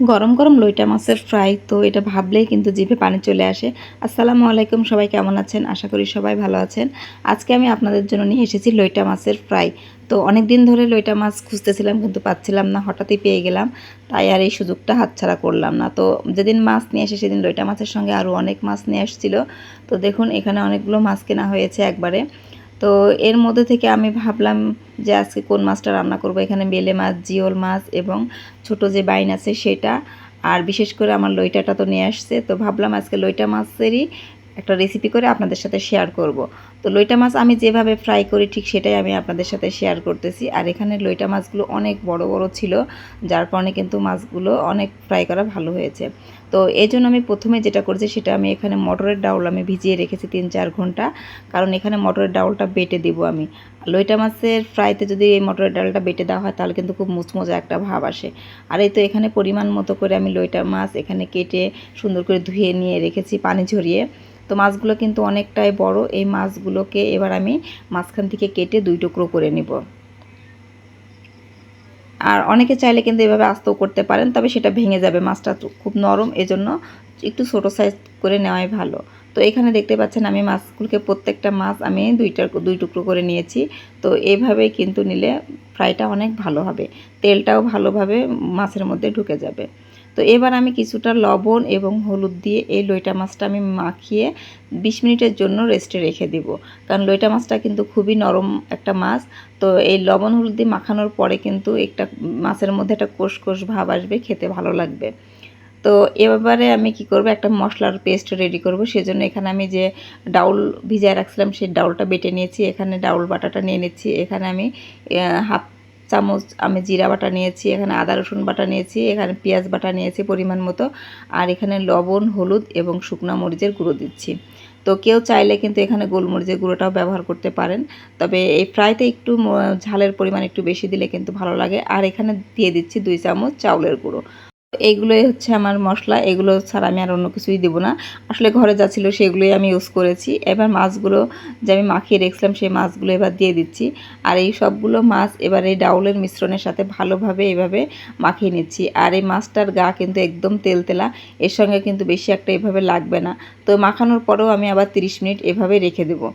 গরম গরম লইটা মাছের ফ্রাই, তো এটা ভাবলেই কিন্তু জিভে পানি চলে আসে। আসসালামু আলাইকুম, সবাই কেমন আছেন? আশা করি সবাই ভালো আছেন। আজকে আমি আপনাদের জন্য নিয়ে এসেছি লইটা মাছের ফ্রাই। তো অনেক দিন ধরে লইটা মাছ খুঁজতেছিলাম, কিন্তু পাচ্ছিলাম না, হঠাৎই পেয়ে গেলাম। তাই আর এই সুযোগটা হাতছাড়া করলাম না। তো যেদিন মাছ নিয়ে এসে সেদিন লইটা মাছের সঙ্গে আরও অনেক মাছ নিয়ে আসছিল। তো দেখুন, এখানে অনেকগুলো মাছ কেনা হয়েছে একবারে। তো এর মধ্যে থেকে আমি ভাবলাম যে আজকে কোন মাছটা রান্না করব? এখানে বেলে মাছ, জিওল মাছ এবং ছোট যে বাইন আছে সেটা। আর বিশেষ করে আমার লইটাটা তো নিয়ে আসছে, তো ভাবলাম আজকে লইটা মাছেরই একটা রেসিপি করে আপনাদের সাথে শেয়ার করব। তো লইটা মাছ আমি যেভাবে ফ্রাই করি ঠিক সেটাই আমি আপনাদের সাথে শেয়ার করতেছি। আর এখানে লইটা মাছগুলো অনেক বড় বড় ছিল, যার কারণে কিন্তু মাছগুলো অনেক ফ্রাই করা ভালো হয়েছে। তো এই জন্য আমি প্রথমে যেটা করেছি সেটা আমি এখানে মটরের ডাউল আমি ভিজিয়ে রেখেছি তিন চার ঘণ্টা। কারণ এখানে মটরের ডাউলটা বেটে দিব আমি। লইটা মাছের ফ্রাইতে যদি এই মটরের ডালটা বেটে দেওয়া হয় তাহলে কিন্তু খুব মুচমুচে একটা ভাব আসে। আর এই তো এখানে পরিমাণ মতো করে আমি লইটা মাছ এখানে কেটে সুন্দর করে ধুয়ে নিয়ে রেখেছি পানি ঝরিয়ে। তো মাছগুলো কিন্তু অনেকটাই বড়, এই মাছগুলোকে এবার আমি মাঝখান থেকে কেটে দুই টুকরো করে নিব। আর অনেকে চাইলে কিন্তু এভাবে আস্তেও করতে পারেন, তবে সেটা ভেঙে যাবে। মাছটা খুব নরম, এজন্য একটু ছোটো সাইজ করে নেওয়াই ভালো। তো এখানে দেখতে পাচ্ছেন আমি মাছগুলোকে প্রত্যেকটা মাছ আমি দুইটা দুই টুকরো করে নিয়েছি। তো এভাবেই কিন্তু নিলে ফ্রাইটা অনেক ভালো হবে। তেলটাও ভালোভাবে মাছের মধ্যে ঢুকে যাবে। তো এবার আমি কিছুটা লবণ এবং হলুদ দিয়ে এই লইটা মাছটা আমি মাখিয়ে বিশ মিনিটের জন্য রেস্টে রেখে দিব। কারণ লইটা মাছটা কিন্তু খুবই নরম একটা মাছ। তো এই লবণ হলুদ দিয়ে মাখানোর পরে কিন্তু একটা মাছের মধ্যে একটা কোষ কোষ ভাব আসবে, খেতে ভালো লাগবে। তো এবারে আমি কি করব, একটা মশলার পেস্ট রেডি করব। সেজন্য এখানে আমি যে ডাউল ভিজায় রাখছিলাম, সেই ডাউলটা বেটে নিয়েছি। এখানে ডাউল বাটাটা নিয়ে নিচ্ছি। এখানে আমি হাফ চামচ আমি জিরা বাটা নিয়েছি, এখানে আদা, রসুন বাটা নিয়েছি, এখানে পেঁয়াজ বাটা নিয়েছি পরিমাণ মতো। আর এখানে লবণ, হলুদ এবং শুকনো মরিচের গুঁড়ো দিচ্ছি। তো কেউ চাইলে কিন্তু এখানে গোলমরিচের গুঁড়োটাও ব্যবহার করতে পারেন। তবে এই ফ্রাইতে একটু ঝালের পরিমাণ একটু বেশি দিলে কিন্তু ভালো লাগে। আর এখানে দিয়ে দিচ্ছি দুই চামচ চাউলের গুঁড়ো। এইগুলোই হচ্ছে আমার মশলা, এগুলো ছাড়া আমি আর অন্য কিছুই দেবো না। আসলে ঘরে যা ছিল সেগুলোই আমি ইউজ করেছি। এবার মাছগুলো যে আমি মাখিয়ে রেখেছিলাম সেই মাছগুলো এবার দিয়ে দিচ্ছি। আর এই সবগুলো মাছ এবার এই ডাউলের মিশ্রণের সাথে ভালোভাবে এভাবে মাখিয়ে নিচ্ছি। আর এই মাছটার গা কিন্তু একদম তেলতেলা, এর সঙ্গে কিন্তু বেশি একটা এভাবে লাগবে না। তো মাখানোর পরেও আমি আবার 30 মিনিট এভাবে রেখে দেবো।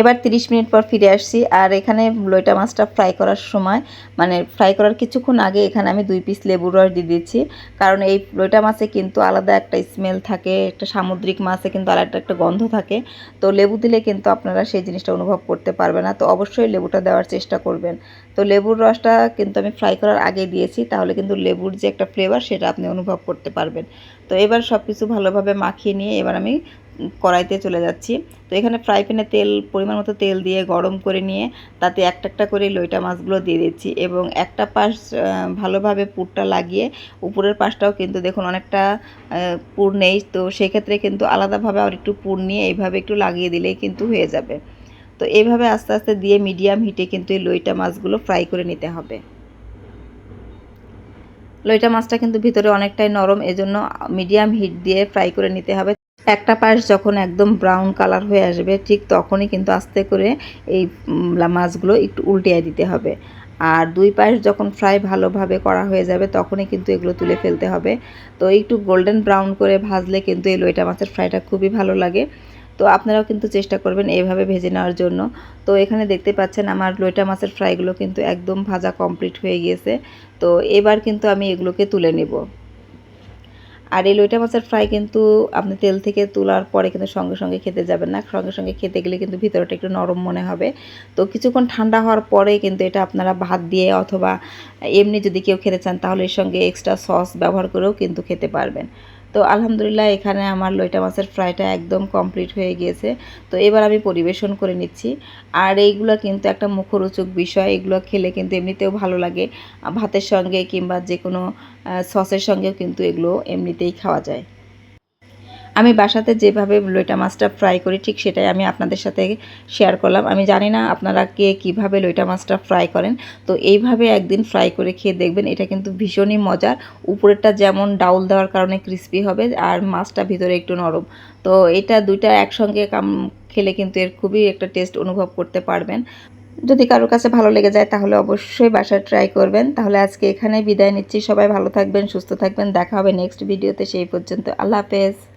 এবার 30 মিনিট পর ফিরে আসছি। আর এখানে লইটা মাছটা ফ্রাই করার সময় মানে ফ্রাই করার কিছুক্ষণ আগে এখানে আমি দুই পিস লেবুর রস দিয়ে দিয়েছি। কারণ এই লইটা মাছে কিন্তু আলাদা একটা স্মেল থাকে, একটা সামুদ্রিক মাছে কিন্তু আলাদা একটা গন্ধ থাকে। তো লেবু দিলে কিন্তু আপনারা সেই জিনিসটা অনুভব করতে পারবে না। তো অবশ্যই লেবুটা দেওয়ার চেষ্টা করবেন। তো লেবুর রসটা কিন্তু আমি ফ্রাই করার আগে দিয়েছি, তাহলে কিন্তু লেবুর যে একটা ফ্লেভার সেটা আপনি অনুভব করতে পারবেন। তো এবার সব কিছু ভালোভাবে মাখিয়ে নিয়ে এবার আমি কড়াইতে চলে যাচ্ছি। তো এখানে ফ্রাই প্যানে তেল, পরিমাণ মতো তেল দিয়ে গরম করে নিয়ে তাতে একটা একটা করে লইটা মাছগুলো দিয়ে দিচ্ছি এবং একটা পাশ ভালোভাবে পুরটা লাগিয়ে উপরের পাশটাও কিন্তু দেখুন অনেকটা পুর নেই। তো সেক্ষেত্রে কিন্তু আলাদাভাবে আর একটু পুর নিয়ে এইভাবে একটু লাগিয়ে দিলেই কিন্তু হয়ে যাবে। তো এইভাবে আস্তে আস্তে দিয়ে মিডিয়াম হিটে কিন্তু এই লইটা মাছগুলো ফ্রাই করে নিতে হবে। লইটা মাছটা কিন্তু ভিতরে অনেকটাই নরম, এজন্য মিডিয়াম হিট দিয়ে ফ্রাই করে নিতে হবে। একটা পাশ যখন একদম ব্রাউন কালার হয়ে আসবে, ঠিক তখনই কিন্তু আস্তে করে এই মাছগুলো একটু উল্টিয়ে দিতে হবে। আর দুই পাশ যখন ফ্রাই ভালোভাবে করা হয়ে যাবে, তখনই কিন্তু এগুলো তুলে ফেলতে হবে। তো একটু গোল্ডেন ব্রাউন করে ভাজলে কিন্তু এই লইটা মাছের ফ্রাইটা খুবই ভালো লাগে। তো আপনারাও কিন্তু চেষ্টা করবেন এইভাবে ভেজে নেওয়ার জন্য। তো এখানে দেখতে পাচ্ছেন আমার লইটা মাছের ফ্রাইগুলো কিন্তু একদম ভাজা কমপ্লিট হয়ে গিয়েছে। তো এবার কিন্তু আমি এগুলোকে তুলে নেব। আর এই লইটা মাছের ফ্রাই কিন্তু আপনি তেল থেকে তোলার পরে কিন্তু সঙ্গে সঙ্গে খেতে যাবেন না। সঙ্গে সঙ্গে খেতে গেলে কিন্তু ভিতরটা একটু নরম মনে হবে। তো কিছুক্ষণ ঠান্ডা হওয়ার পরে কিন্তু এটা আপনারা ভাত দিয়ে অথবা এমনি যদি কেউ খেতে চান তাহলে এর সঙ্গে এক্সট্রা সস ব্যবহার করেও কিন্তু খেতে পারবেন। তো আলহামদুলিল্লাহ এখানে আমার লইটা মাছের ফ্রাইটা একদম কমপ্লিট হয়ে গিয়েছে। তো এবার আমি পরিবেশন করে নিচ্ছি। আর এইগুলো কিন্তু একটা মুখরোচক বিষয়। এগুলো খেলে কিন্তু এমনিতেও ভালো লাগে। ভাতের সঙ্গে কিংবা যে কোনো সসের সঙ্গেও কিন্তু এগুলো এমনিতেই খাওয়া যায়। আমি বাসাতে যেভাবে লইটা মাছটা ফ্রাই করি, ঠিক সেটাই আমি আপনাদের সাথে শেয়ার করলাম। আমি জানি না আপনারা কে কীভাবে লইটা মাছটা ফ্রাই করেন। তো এইভাবে একদিন ফ্রাই করে খেয়ে দেখবেন, এটা কিন্তু ভীষণই মজার। উপরেরটা যেমন ডাউল দেওয়ার কারণে ক্রিস্পি হবে, আর মাছটা ভিতরে একটু নরম। তো এটা দুইটা একসঙ্গে কাম, খেলে কিন্তু এর খুবই একটা টেস্ট অনুভব করতে পারবেন। যদি কারোর কাছে ভালো লেগে যায়, তাহলে অবশ্যই বাসায় ট্রাই করবেন। তাহলে আজকে এখানেই বিদায় নিচ্ছি। সবাই ভালো থাকবেন, সুস্থ থাকবেন। দেখা হবে নেক্সট ভিডিওতে সেই পর্যন্ত। আল্লাহ হাফেজ।